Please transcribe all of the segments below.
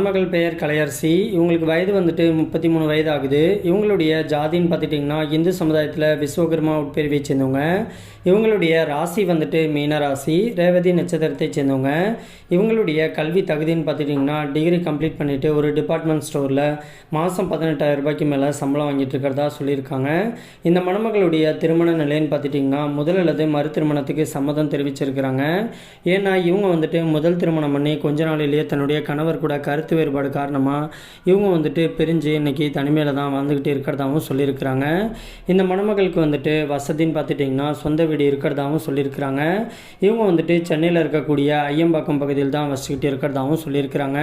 மணமகள் பெயர் கலையரசி. இவங்களுக்கு வயது வந்துட்டு முப்பத்தி மூணு வயது ஆகுது இவங்களுடைய ஜாதின்னு பார்த்துட்டிங்கன்னா இந்து சமுதாயத்தில் விஸ்வகர்மா உட்பிரிவை சேர்ந்தவங்க. இவங்களுடைய ராசி வந்துட்டு மீன ராசி ரேவதி நட்சத்திரத்தை சேர்ந்தவங்க. இவங்களுடைய கல்வி தகுதின்னு பார்த்துட்டிங்கன்னா டிகிரி கம்ப்ளீட் பண்ணிவிட்டு ஒரு டிபார்ட்மெண்ட் ஸ்டோரில் மாதம் பதினெட்டாயிரம் ரூபாய்க்கு மேலே சம்பளம் வாங்கிட்டு இருக்கிறதா சொல்லியிருக்காங்க. இந்த மணமகளுடைய திருமண நிலைன்னு பார்த்துட்டிங்கன்னா முதல் அல்லது மறு திருமணத்துக்கு சம்மதம் தெரிவிச்சிருக்கிறாங்க. ஏன்னா இவங்க வந்துட்டு முதல் திருமணம் பண்ணி கொஞ்ச நாளிலேயே தன்னுடைய கணவர் கூட கருத்து வேறுபாடு காரணமாக இவங்க வந்துட்டு பிரிஞ்சு இன்னைக்கு தனிமையில் தான் வாழ்ந்துக்கிட்டு இருக்கிறதாகவும் சொல்லியிருக்கிறாங்க. இந்த மணமகளுக்கு வந்துட்டு வசதின்னு பார்த்துட்டிங்கன்னா சொந்த வீடு இருக்கிறதாகவும் சொல்லியிருக்கிறாங்க. இவங்க வந்துட்டு சென்னையில் இருக்கக்கூடிய ஐயம்பாக்கம் பகுதியில் தான் வசிக்கிட்டு இருக்கிறதாகவும் சொல்லியிருக்கிறாங்க.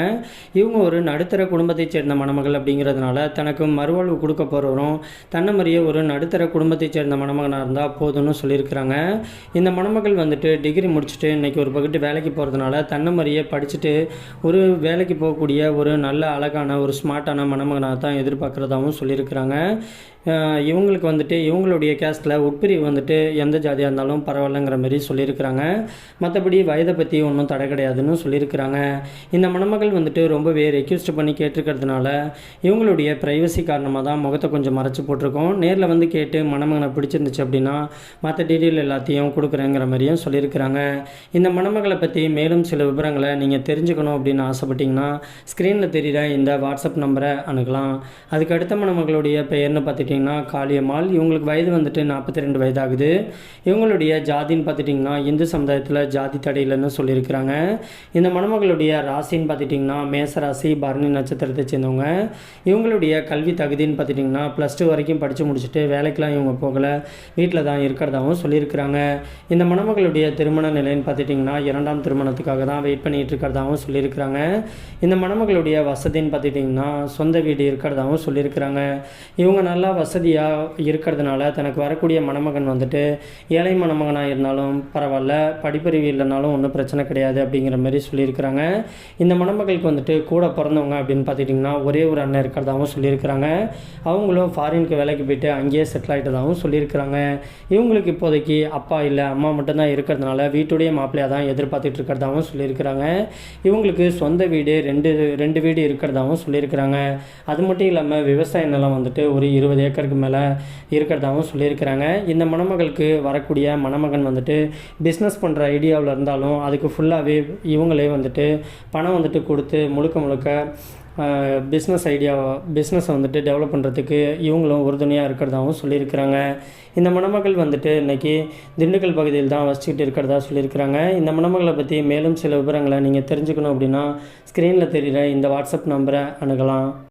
இவங்க ஒரு நடுத்தர குடும்பத்தைச் சேர்ந்த மணமகள் அப்படிங்கிறதுனால தனக்கு மறுவாழ்வு கொடுக்க போகிறவரும் தன்னை மாதிரியே ஒரு நடுத்தர குடும்பத்தைச் சேர்ந்த மணமகனாக இருந்தால் போதும்னு சொல்லியிருக்கிறாங்க. இந்த மணமகள் வந்துட்டு டிகிரி முடிச்சுட்டு இன்றைக்கி ஒரு பக்கத்து வேலைக்கு போகிறதுனால தன்னை மாதிரியே படிச்சுட்டு ஒரு வேலைக்கு போகக்கூடிய ஒரு நல்ல அழகான ஒரு ஸ்மார்ட்டான மணமகனாக தான் எதிர்பார்க்குறதாகவும் சொல்லியிருக்கிறாங்க. இவங்களுக்கு வந்துட்டு இவங்களுடைய கேஸ்டில் உட்பிரிவு வந்துட்டு எந்த ஜாதியாக இருந்தாலும் பரவாயில்லைங்கிற மாதிரி சொல்லியிருக்கிறாங்க. மற்றபடி வயதை பற்றி ஒன்றும் தடை கிடையாதுன்னு சொல்லியிருக்கிறாங்க. இந்த மணமகள் வந்துட்டு ரொம்பவே ரெக்யூஸ்ட் பண்ணி கேட்டிருக்கிறதுனால இவங்களுடைய ப்ரைவசி காரணமாக தான் முகத்தை கொஞ்சம் மறைச்சி போட்டிருக்கோம். நேரில் வந்து கேட்டு மணமகனை பிடிச்சிருந்துச்சு அப்படின்னா மற்ற டீட்டெயில் எல்லாத்தையும் கொடுக்குறேங்கிற மாதிரியும் சொல்லியிருக்கிறாங்க. இந்த மணமகளை பற்றி மேலும் சில விவரங்களை நீங்கள் தெரிஞ்சுக்கணும் அப்படின்னு ஆசைப்பட்டீங்கன்னா ஸ்க்ரீனில் தெரிகிற இந்த வாட்ஸ்அப் நம்பரை அணுகலாம். அதுக்கு அடுத்த மணமகளுடைய பெயர்னு பார்த்துட்டிங்கன்னா காளியம்மாள் இவங்களுக்கு வயது வந்துட்டு நாற்பத்தி ரெண்டு வயதாகுது. இவங்களுடைய ஜாதின்னு பார்த்துட்டிங்கன்னா இந்து சமுதாயத்தில் ஜாதி தடையில்னு சொல்லியிருக்கிறாங்க. இந்த மணமகளுடைய ராசின்னு பார்த்துட்டிங்கன்னா மேச ராசி பரணி நட்சத்திரத்தை சேர்ந்தவங்க. இவங்களுடைய கல்வி தகுதின்னு பார்த்துட்டிங்கன்னா ப்ளஸ் டூ வரைக்கும் படித்து முடிச்சுட்டு வேலைக்கெலாம் இவங்க போகலை. வீட்டில் தான் இருக்கிறதாகவும் சொல்லியிருக்கிறாங்க. இந்த மணமகளுடைய திருமண நிலைன்னு பார்த்துட்டிங்கன்னா இரண்டாம் திருமணத்துக்காக தான் வெயிட் பண்ணிகிட்டு இருக்கிறதாகவும் சொல்லியிருக்கிறாங்க. இந்த மணமகளுடைய வசதின்னு பார்த்துட்டிங்கன்னா சொந்த வீடு இருக்கிறதாகவும் சொல்லியிருக்கிறாங்க. இவங்க நல்லா வசதியாக இருக்கிறதுனால தனக்கு வரக்கூடிய மணமகன் வந்துட்டு ஏழை மணமகனாக இருந்தாலும் பரவாயில்ல படிப்பறிவு இல்லைனாலும் ஒன்றும் பிரச்சனை கிடையாது அப்படிங்கிற மாதிரி சொல்லியிருக்கிறாங்க. இந்த மணமகளுக்கு வந்துட்டு கூட பிறந்தவங்க அப்படின்னு பார்த்துக்கிட்டிங்கன்னா ஒரே ஒரு அண்ணன் இருக்கிறதாகவும் சொல்லியிருக்கிறாங்க. அவங்களும் ஃபாரினுக்கு வேலைக்கு போயிட்டு அங்கேயே செட்டில் ஆகிட்டதாகவும் சொல்லியிருக்கிறாங்க. இவங்களுக்கு இப்போதைக்கு அப்பா இல்லை அம்மா மட்டும்தான் இருக்கிறதுனால வீட்டுடைய மாப்பிள்ளையாக தான் எதிர்பார்த்துட்டு இருக்கிறதாகவும் சொல்லியிருக்கிறாங்க. இவங்களுக்கு சொந்த வீடு ரெண்டு ரெண்டு வீடு இருக்கிறதாகவும் சொல்லியிருக்கிறாங்க. அது மட்டும் இல்லாமல் விவசாய நிலம் வந்துட்டு ஒரு இருபது ஏக்கருக்கு மேலே இருக்கிறதாகவும் சொல்லியிருக்கிறாங்க. இந்த மணமகளுக்கு வரக்கூடிய மணமகன் வந்துட்டு பிஸ்னஸ் பண்ணுற ஐடியாவில் இருந்தாலும் அதுக்கு ஃபுல்லாகவே இவங்களே வந்துட்டு பணம் வந்துட்டு கொடுத்து முழுக்க முழுக்க பிஸ்னஸ் ஐடியா பிஸ்னஸை வந்துட்டு டெவலப் பண்ணுறதுக்கு இவங்களும் உறுதுணையாக இருக்கிறதாகவும் சொல்லியிருக்கிறாங்க. இந்த மணமகள் வந்துட்டு இன்றைக்கி திண்டுக்கல் பகுதியில் தான் வசிச்சுக்கிட்டு இருக்கிறதா சொல்லியிருக்கிறாங்க. இந்த மணமகளை பற்றி மேலும் சில விவரங்களை நீங்கள் தெரிஞ்சுக்கணும் அப்படின்னா ஸ்க்ரீனில் தெரிகிற இந்த வாட்ஸ்அப் நம்பரை அணுகலாம்.